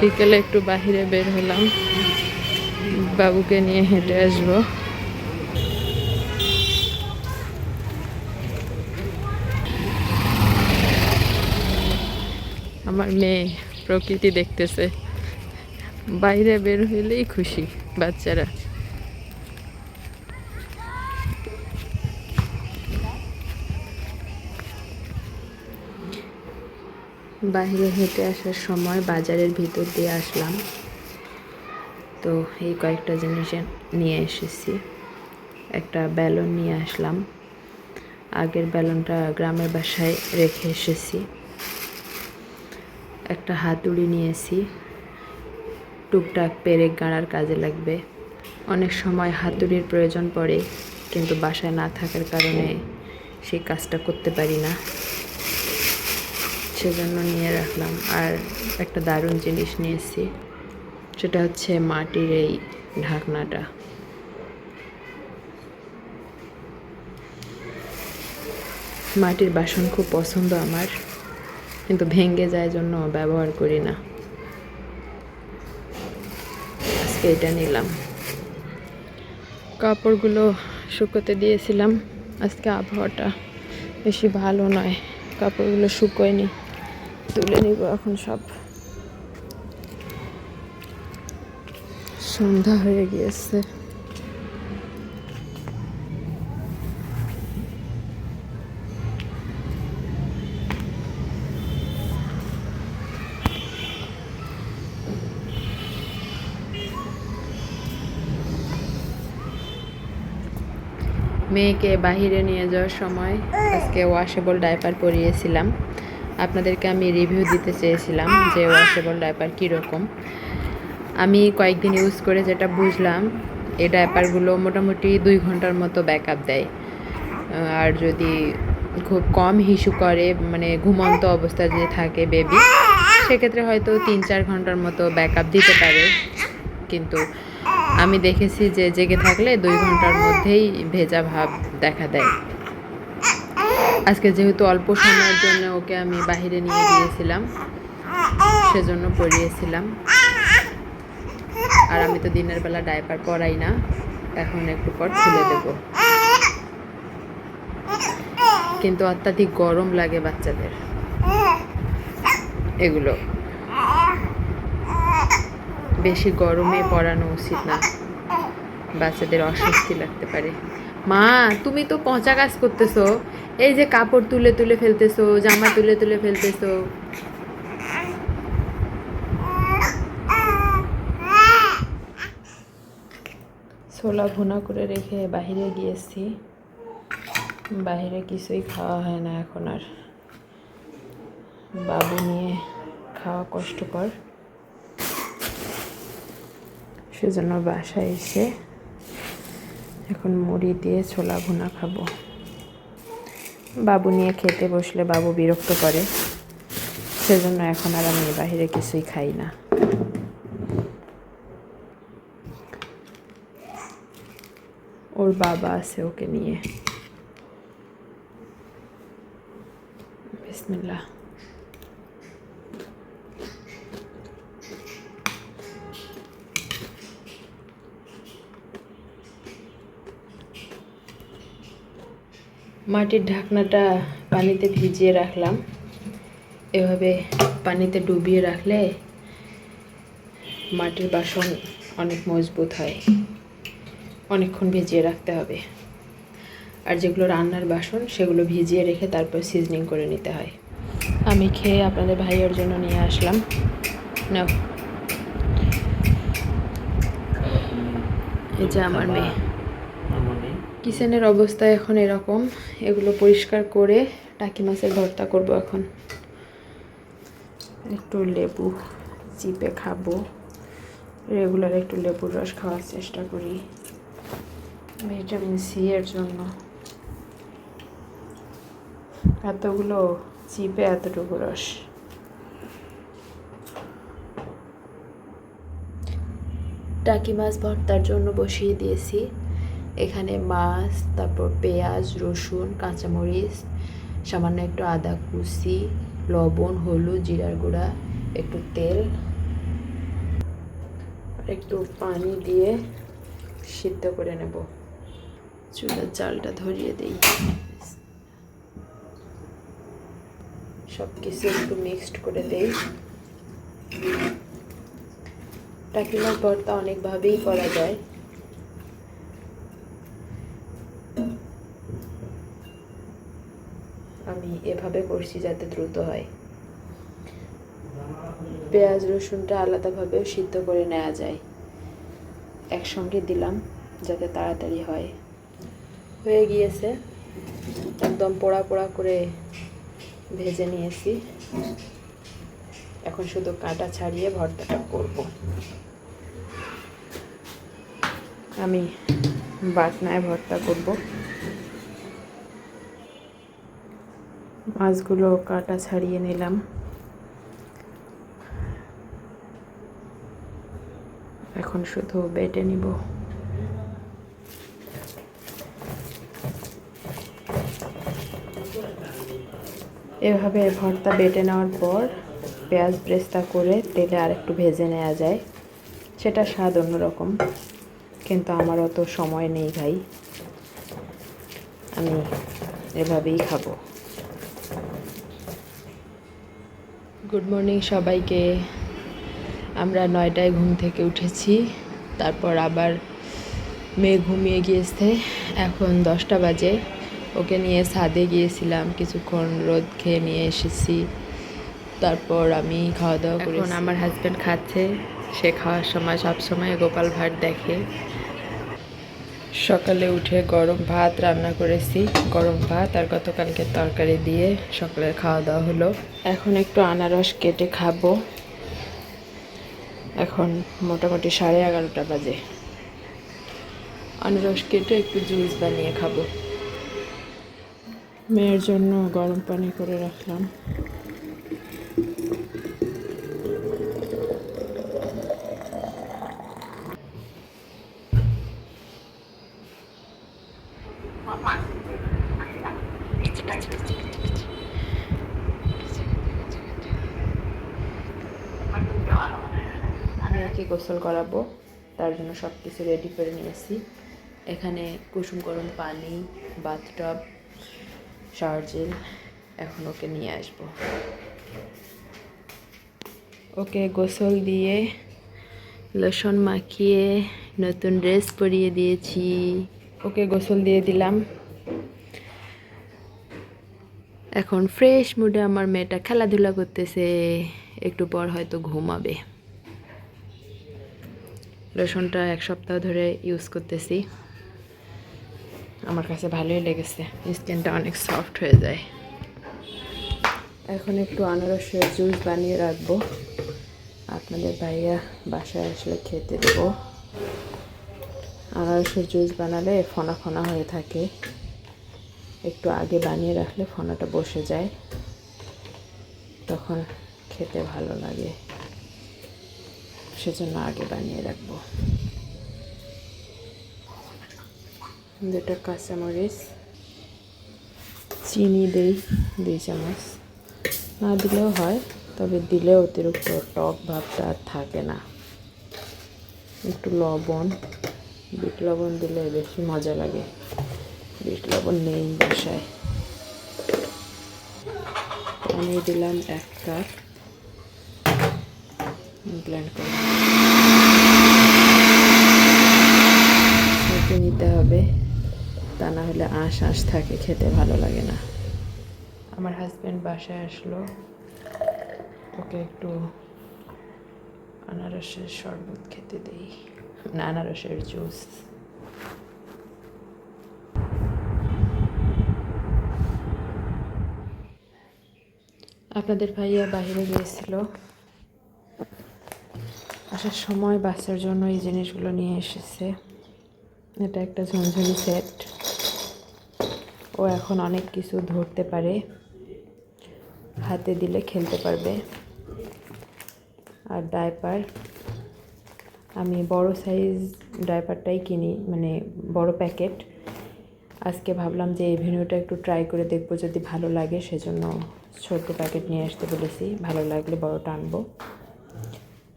বিকেলে একটু বাহিরে বের হলাম। বাবুকে নিয়ে হেঁটে আসব। আমার মেয়ে প্রকৃতি দেখতেছে। বাইরে বের হইলেই খুশি বাচ্চারা। বাইরে হেঁটে আসার সময় বাজারের ভিতর দিয়ে আসলাম। তো এই কয়েকটা জিনিস নিয়ে এসেছি। একটা ব্যালন নিয়ে আসলাম। আগের ব্যালনটা গ্রামের বাসায় রেখে এসেছি। একটা হাতুড়ি নিয়েছি। টুকটাক পেরেক গাড়ার কাজে লাগবে। অনেক সময় হাতুড়ির প্রয়োজন পড়ে, কিন্তু বাসায় না থাকার কারণে সেই কাজটা করতে পারি না। সেজন্য নিয়ে রাখলাম। আর একটা দারুণ জিনিস নিয়েছি, সেটা হচ্ছে মাটির এই ঢাকনাটা। মাটির বাসন খুব পছন্দ আমার, কিন্তু ভেঙে যায় জন্য ব্যবহার করি না। আজকে এটা নিলাম। কাপড়গুলো শুকোতে দিয়েছিলাম। আজকে আবহাওয়াটা বেশি ভালো নয়, কাপড়গুলো শুকোয়নি। তুলে নিব এখন সব। সন্ধ্যা হয়ে গিয়েছে। মেয়েকে বাহিরে নিয়ে যাওয়ার সময় আজকে ওয়াশেবল ডাইপার পরিয়েছিলাম। আপনাদেরকে আমি রিভিউ দিতে চেয়েছিলাম যে ওয়াশেবল ডাইপার কীরকম। আমি কয়েকদিন ইউজ করে যেটা বুঝলাম, এই ডাইপারগুলো মোটামুটি দুই ঘণ্টার মতো ব্যাকআপ দেয়। আর যদি খুব কম হিসু করে মানে ঘুমন্ত অবস্থা যদি থাকে বেবি সেক্ষেত্রে হয়তো তিন চার ঘণ্টার মতো ব্যাকআপ দিতে পারে। কিন্তু আমি দেখেছি যে জেগে থাকলে দুই ঘণ্টার মধ্যেই ভেজা ভাব দেখা দেয়। আজকে যেহেতু অল্প সময়ের জন্য ওকে আমি বাহিরে নিয়ে গিয়েছিলাম, সেজন্য পরিয়েছিলাম আর আমি তো দিনের বেলা ডাইপার পরাই না, এখন একটু পর খুলে দেব। কিন্তু অত্যাধিক গরম লাগে বাচ্চাদের। এগুলো। বেশি গরমে পরানো উচিত না। বাচ্চাদের অস্বস্তি লাগতে পারে। মা, তুমি তো পচা কাজ করতেছো। এই যে কাপড় তুলে তুলে ফেলতেছো, জামা তুলে তুলে ফেলতেছো। ছোলা ভুনা করে রেখে বাহিরে গিয়েছি। বাইরে কিছুই খাওয়া হয় না এখন আর। বাবু নিয়ে খাওয়া কষ্টকর। সেজন্য বাসায় এসে এখন মুড়ি দিয়ে ছোলা ভুনা খাব। বাবু নিয়ে খেতে বসলে বাবু বিরক্ত করে। সেজন্য এখন আর আমি বাইরে কিছুই খাই না। ওর বাবা আছে ওকে নিয়ে। বিসমিল্লাহ। মাটির ঢাকনাটা পানিতে ভিজিয়ে রাখলাম। এভাবে পানিতে ডুবিয়ে রাখলে মাটির বাসন অনেক মজবুত হয়। অনেকক্ষণ ভিজিয়ে রাখতে হবে। আর যেগুলো রান্নার বাসন, সেগুলো ভিজিয়ে রেখে তারপর সিজনিং করে নিতে হয়। আমি খেয়ে আপনাদের ভাইয়ের জন্য নিয়ে আসলাম। নাও। এই যে আমার মেয়ে। কিচেনের অবস্থা এখন এরকম। এগুলো পরিষ্কার করে টাকি মাছের ভর্তা করব এখন। একটু লেবু চিপে খাব। রেগুলার একটু লেবুর রস খাওয়ার চেষ্টা করি। ভিটামিন সি এর জন্য। এতগুলো চিপে এতটুকু রস। টাকি মাছ ভর্তার জন্য বসিয়ে দিয়েছি। এখানে মাছ, তারপর পেঁয়াজ, রসুন, কাঁচামরিচ, সামান্য একটু আদা কুচি, লবণ, হলুদ, জিরার গুঁড়া, একটু তেল একটু পানি দিয়ে সিদ্ধ করে নেব। চুলার চালটা ধরিয়ে দিই। সব কিছু একটু মিক্সড করে দেই। টাকিমার ভর্তা অনেকভাবেই করা যায়। আমি এভাবে করছি যাতে দ্রুত হয়। পেঁয়াজ রসুনটা আলাদাভাবেও সিদ্ধ করে নেওয়া যায়। একসঙ্গে দিলাম যাতে তাড়াতাড়ি হয়। হয়ে গিয়েছে। একদম পোড়া পোড়া করে ভেজে নিয়েছি। এখন শুধু কাটা ছাড়িয়ে ভর্তাটা করব। আমি বাটনায় ভর্তা করব। মাছগুলো কাটা ছাড়িয়ে নিলাম। এখন শুধু বেটে নিব। এভাবে ভর্তা বেটে নেওয়ার পর পেঁয়াজ ব্রেস্তা করে তেলে আরেকটু ভেজে নেওয়া যায়। সেটা স্বাদ অন্যরকম, কিন্তু আমার অত সময় নেই ভাই। আমি এভাবেই খাব। গুড মর্নিং সবাইকে। আমরা নয়টায় ঘুম থেকে উঠেছি তারপর আবার মেয়ে ঘুমিয়ে গিয়েছে। এখন দশটা বাজে। ওকে নিয়ে ছাদে গিয়েছিলাম কিছুক্ষণ রোদ খেয়ে নিয়ে এসেছি। তারপর আমি খাওয়া দাওয়া করি আমার হাজব্যান্ড খাচ্ছে সে খাওয়ার সময় সব সময় গোপাল ভাট দেখে। সকালে উঠে গরম ভাত রান্না করেছি। গরম ভাত আর গতকালকে তরকারি দিয়ে সকালের খাওয়া দাওয়া হলো। এখন একটু আনারস কেটে খাব। এখন মোটামুটি সাড়ে এগারোটা বাজে। আনারস কেটে একটু জুস বানিয়ে খাব। মেয়ের জন্য গরম পানি করে রাখলাম। মেয়েকে গোসল করাবো, তার জন্য সব কিছু রেডি করে নিয়েছি। এখানে কুসুম গরম পানি বাথটব শাওয়ার জেল এখন ওকে নিয়ে আসব। ওকে গোসল দিয়ে লোশন মাখিয়ে নতুন ড্রেস পরিয়ে দিয়েছি। ওকে গোসল দিয়ে দিলাম। এখন ফ্রেশ মুডে আমার মেয়েটা খেলাধুলা করতেছে, একটু পর হয়তো ঘুমাবে। লোশনটা এক সপ্তাহ ধরে ইউজ করতেছি। আমার কাছে ভালোই লেগেছে। স্কিনটা অনেক সফট হয়ে যায়। এখন একটু আনারসের জুস বানিয়ে রাখব। আপনাদের ভাইয়া বাসায় আসলে খেতে দেবো। আনারসের জুস বানালে ফনা ফনা হয়ে থাকে। একটু আগে বানিয়ে রাখলে ফনাটা বসে যায়। তখন খেতে ভালো লাগে। সেজন্য আগে বানিয়ে রাখব। দুটো কাঁচামরিচ, চিনি দেই, দুই চামচ। না দিলেও হয়, তবে দিলে অতিরিক্ত টক ভাবটা আর থাকে না। একটু লবণ, বিট লবণ দিলে বেশি মজা লাগে। বিট লবণ নেই বাসায়। আমি দিলাম এক কাপ। ব্লেন্ড করে সেঁকে নিতে হবে। তা না হলে আঁশ আঁশ থাকে, খেতে ভালো লাগে না। আমার হাজব্যান্ড বাসায় আসলো। ওকে একটু আনারসের শরবত খেতে দেই। না, আনারসের জুস আপনাদের ভাইয়া বাইরে গিয়েছিল। আসার সময় বাচ্চার জন্য এই জিনিসগুলো নিয়ে এসেছে। এটা একটা ঝুনঝুনি সেট। ও এখন অনেক কিছু ধরতে পারে। হাতে দিলে খেলতে পারবে। আর ডাইপার, আমি বড় সাইজ ডাইপারটাই কিনি মানে বড় প্যাকেট। আজকে ভাবলাম যে এই ভিডিওটা একটু ট্রাই করে দেখব যদি ভালো লাগে, সেজন্য ছোট প্যাকেট নিয়ে আসতে বলেছি। ভালো লাগলে বড়টা আনব।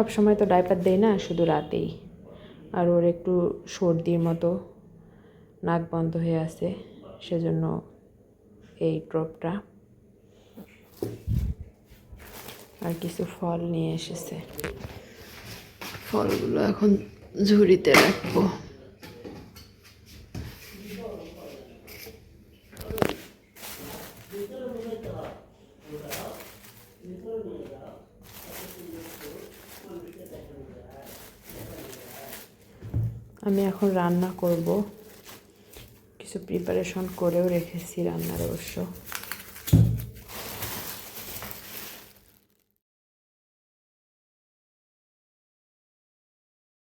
সব সময় তো ডাইপার দেয় না, শুধু রাতেই। আর ওর একটু সর্দির মতো নাক বন্ধ হয়ে আছে, সেজন্য এই ড্রপটা। আর কিছু ফল নিয়ে এসেছে। ফলগুলো এখন ঝুড়িতে রাখব। আমি এখন রান্না করব। কিছু প্রিপারেশন করেও রেখেছি রান্নার অবশ্য।